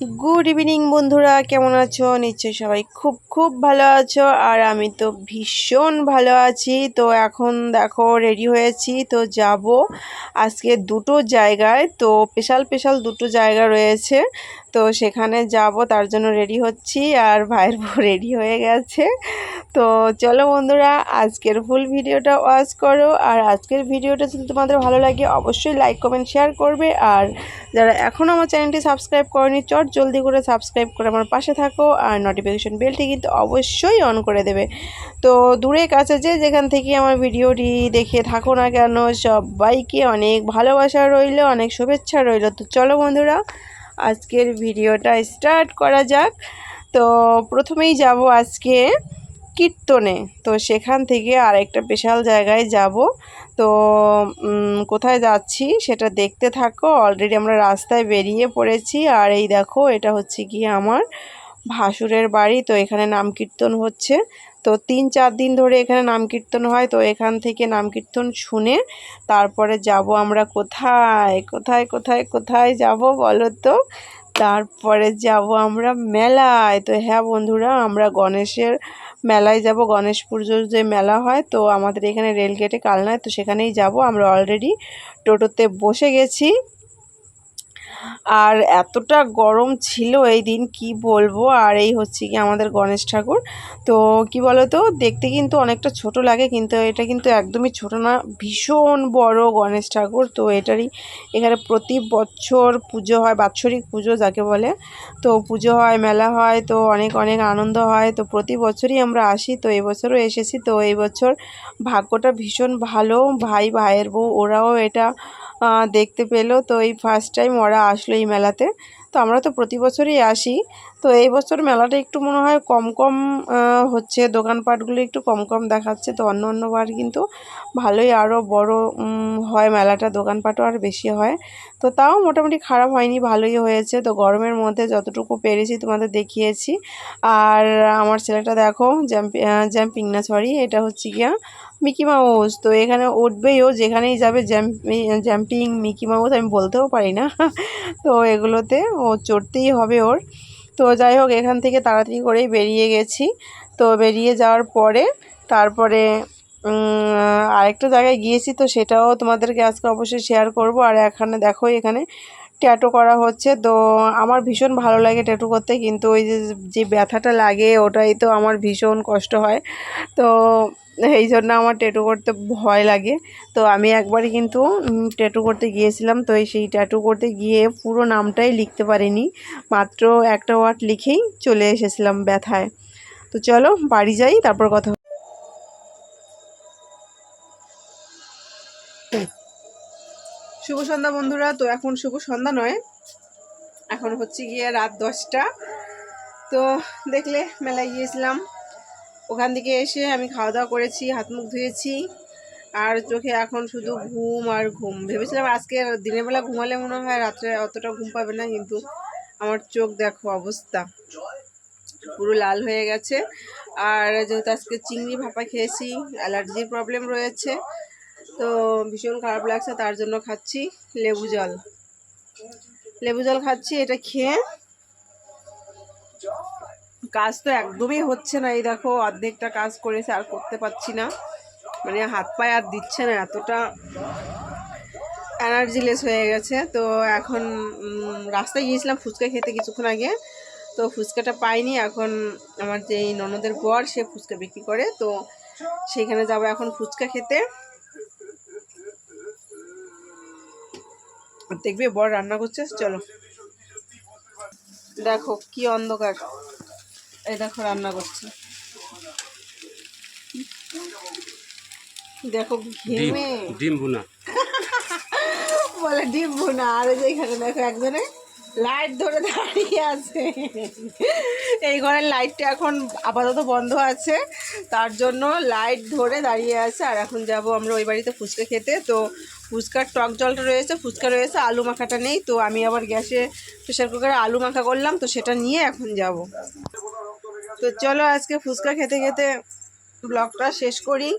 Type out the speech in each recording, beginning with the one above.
Good evening বন্ধুরা। কেমন আছো? নিশ্চয়ই সবাই খুব খুব ভালো আছো। আর আমি তো ভীষণ ভালো আছি। তো এখন দেখো রেডি হয়েছি। তো যাব আজকে দুটো জায়গায়। তো স্পেশাল স্পেশাল দুটো জায়গা রয়েছে। তো সেখানে যাব, তার জন্য রেডি হচ্ছি আর ভাইয়ের বউ রেডি হয়ে গেছে। তো চলো বন্ধুরা, আজকের ফুল ভিডিওটা ওয়াচ করো। আর আজকের ভিডিওটা যদি তোমাদের ভালো লাগে, অবশ্যই লাইক কমেন্ট শেয়ার করবে। আর যারা এখনও আমার চ্যানেলটি সাবস্ক্রাইব করেনি, চট জলদি করে সাবস্ক্রাইব করে আমার পাশে থাকো। আর নোটিফিকেশন বেলটি কিন্তু অবশ্যই অন করে দেবে। তো দূরে কাছে যে যেখান থেকে আমার ভিডিওটি দেখে থাকো না কেন, সবাইকে অনেক ভালোবাসা রইল, অনেক শুভেচ্ছা রইল। তো চলো বন্ধুরা আজকের ভিডিওটা স্টার্ট করা যাক। তো প্রথমেই যাব আজকে কীর্তনে। তো সেখান থেকে আরেকটা বিশাল জায়গায় যাব। তো কোথায় যাচ্ছি সেটা দেখতে থাকো। অলরেডি আমরা রাস্তায় বেরিয়ে পড়েছি। আর এই দেখো, এটা হচ্ছে কি আমার ভাসুরের বাড়ি, তো এখানে নাম কীর্তন হচ্ছে। তো তিন চার দিন ধরে এখানে নাম কীর্তন হয়, তো এখান থেকে নাম কীর্তন শুনে তারপরে যাব আমরা কোথায় কোথায় কোথায় কোথায় যাব বলো তো? তারপরে যাব আমরা মেলায়। তো হ্যাঁ বন্ধুরা, আমরা গণেশের মেলায় যাব, গণেশ পুজোর যে মেলা হয়, তো আমাদের এখানে রেলগেটে কালনায় তো সেখানেই যাব। আমরা অলরেডি টোটোতে বসে গেছি। আর এতটা গরম ছিল এই দিন, কি বলব? আর এই হচ্ছে কি আমাদের গণেশ ঠাকুর। তো কি বলতো? দেখতে কিন্তু অনেকটা ছোট লাগে, কিন্তু এটা কিন্তু একদমই ছোট না, ভীষণ বড় গণেশ ঠাকুর। তো এটারই এখানে প্রতি বছর পুজো হয়, বাৎসরিক পুজো যাকে বলে। তো পুজো হয়, মেলা হয়, তো অনেক অনেক আনন্দ হয়। তো প্রতি বছরই আমরা আসি, তো এবছরও এসেছি। তো এই বছর ভাগ্যটা ভীষণ ভালো, ভাই, ভাইয়ের বউ, ওরাও এটা দেখতে পেল। তো এই ফার্স্ট টাইম ওরা আসলো এই মেলাতে। তো আমরা তো প্রতি বছরই আসি। তো এই বছর মেলাটা একটু মনে হয় কম কম হচ্ছে। দোকানপাটগুলো একটু কম কম দেখাচ্ছে। তো অন্য অন্যবার কিন্তু ভালোই আরও বড় হয় মেলাটা। দোকানপাটও আর বেশি হয়। তো তাও মোটামুটি খারাপ হয়নি, ভালোই হয়েছে। তো গরমের মধ্যে যতটুকু পেরেছি তোমাদের দেখিয়েছি। আর আমার ছেলেটা দেখো জ্যাম্পি জ্যাম্পিং না সরি এটা হচ্ছে গিয়া মিকি মাউস। তো এখানে উঠবেই ও, যেখানেই যাবে জ্যাম্পিং মিকি মাউস, আমি বলতেও পারি না। তো এগুলোতে ও চড়তেই হবে ওর। তো যাই হোক, এখান থেকে তাড়াতাড়ি করেই বেরিয়ে গেছি। তো বেরিয়ে যাওয়ার পরে তারপরে আরেকটা জায়গায় গিয়েছি, তো সেটাও তোমাদেরকে আজকে অবশ্যই শেয়ার করব। আর এখানে দেখো, এখানে ট্যাটু করা হচ্ছে। তো আমার ভীষণ ভালো লাগে ট্যাটু করতে, কিন্তু ওই যে যে ব্যথাটা লাগে, ওটাই তো আমার ভীষণ কষ্ট হয়। তো এই জন্য আমার ট্যাটু করতে ভয় লাগে। তো আমি একবারই কিন্তু ট্যাটু করতে গিয়েছিলাম, তো সেই ট্যাটু করতে গিয়ে পুরো নামটাই লিখতে পারিনি। মাত্র একটা ওয়ার্ড লিখেই চলে এসেছিলাম ব্যথায়। তো চলো, বাড়ি যাই, তারপর কথা শুভ সন্ধ্যা বন্ধুরা। তো এখন শুভ সন্ধ্যা নয়। এখন হচ্ছে গিয়ে রাত দশটা। তো দেখলে মেলায় গিয়েছিলাম। ওখান থেকে এসে আমি খাওয়া দাওয়া করেছি, হাত মুখ ধুয়েছি। আর চোখে এখন শুধু ঘুম আর ঘুম। ভেবেছিলাম আজকে দিনের বেলা ঘুমালে মনে হয় রাত্রে অতটা ঘুম পাবে না, কিন্তু আমার চোখ দেখো অবস্থা। পুরো লাল হয়ে গেছে। আর যেহেতু আজকে চিংড়ি ভাপা খেয়েছি অ্যালার্জির প্রবলেম রয়েছে তো ভীষণ খারাপ লাগছে, তার জন্য খাচ্ছি লেবু জল। লেবু জল খাচ্ছি, এটা খেয়ে কাজ তো একদমই হচ্ছে না, এই দেখো অর্ধেকটা কাজ করেছে, আর করতে পারছি না। মানে হাত পায়ে আর দিচ্ছে না, এতটা এনার্জিলেস হয়ে গেছে। তো এখন রাস্তায় গিয়েছিলাম ফুচকা খেতে কিছুক্ষণ আগে, তো ফুচকাটা পাইনি। এখন আমার যে ননদের বর, সে ফুচকা বিক্রি করে, তো সেইখানে যাব এখন ফুচকা খেতে। দেখবে বর রান্না করছে চলো। দেখো কি অন্ধকার। এই দেখো রান্না করছি। দেখো ঘেমে। ডিম ভুনা। বলে ডিম ভুনা। আর যে এখানে দেখো একজনে লাইট ধরে দাঁড়িয়ে আছে। এই ঘরের লাইটটা এখন আপাতত বন্ধ আছে। তার জন্য লাইট ধরে দাঁড়িয়ে আছে। আর এখন যাব আমরা ওই বাড়িতে ফুচকা খেতে। তো ফুচকার টক জলটা রয়েছে, ফুচকা রয়েছে, আলু মাখাটা নেই, তো আমি আবার গ্যাসে প্রেশার কুকারে আলু মাখা করলাম, তো সেটা নিয়ে এখন যাব। তো চলো আজকে ফুচকা খেতে খেতে ব্লগটা শেষ করি।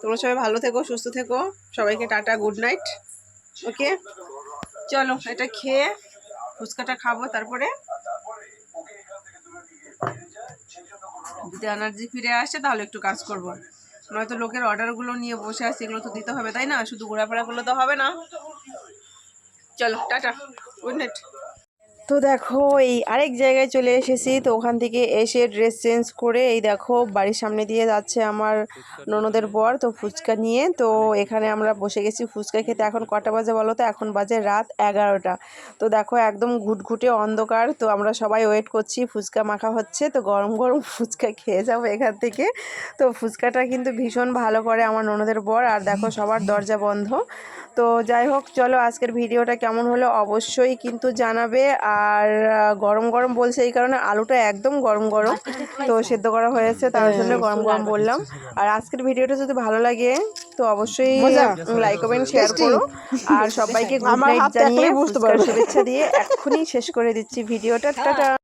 তোমরা সবাই ভালো থেকো, সুস্থ থেকো, সবাইকে টাটা, গুড নাইট, ওকে? চলো, এটা খেয়ে ফুচকাটা খাব তারপরে। যদি এনার্জি ফিরে আসে, তাহলে একটু কাজ করব। নয়তো লোকের অর্ডারগুলো নিয়ে বসে আছে, এগুলো তো দিতে হবে, তাই না? শুধু ঘোরাফেরা করলে তো হবে না। চলো, টাটা গুড নাইট তো দেখো, এই আরেক জায়গায় চলে এসেছি। তো ওখান থেকে এসে ড্রেস চেঞ্জ করে এই দেখো, বাড়ির সামনে দিয়ে যাচ্ছে আমার ননদের বর, তো ফুচকা নিয়ে। তো এখানে আমরা বসে গেছি ফুচকা খেতে। এখন কটা বাজে বলো তো? এখন বাজে রাত এগারোটা। তো দেখো, একদম ঘুটঘুটে অন্ধকার। তো আমরা সবাই ওয়েট করছি, ফুচকা মাখা হচ্ছে। তো গরম গরম ফুচকা খেয়ে যাব এখান থেকে। তো ফুচকাটা কিন্তু ভীষণ ভালো করে আমার ননদের বর। আর দেখো, সবার দরজা বন্ধ। তো যাই হোক চলো আজকের ভিডিওটা কেমন হলো অবশ্যই কিন্তু জানাবে। আর গরম গরম বলছে এই কারণে আলুটা একদম গরম গরম। তো সেদ্ধ করা হয়েছে তার জন্য গরম গরম বললাম। আর আজকের ভিডিওটা যদি ভালো লাগে তো অবশ্যই লাইক কমেন্ট শেয়ার করো। আর সবাইকে গুড নাইট জানিয়ে ফুচকার শুভেচ্ছা দিয়ে এক্ষুনি শেষ করে দিচ্ছি ভিডিওটা। টাটা।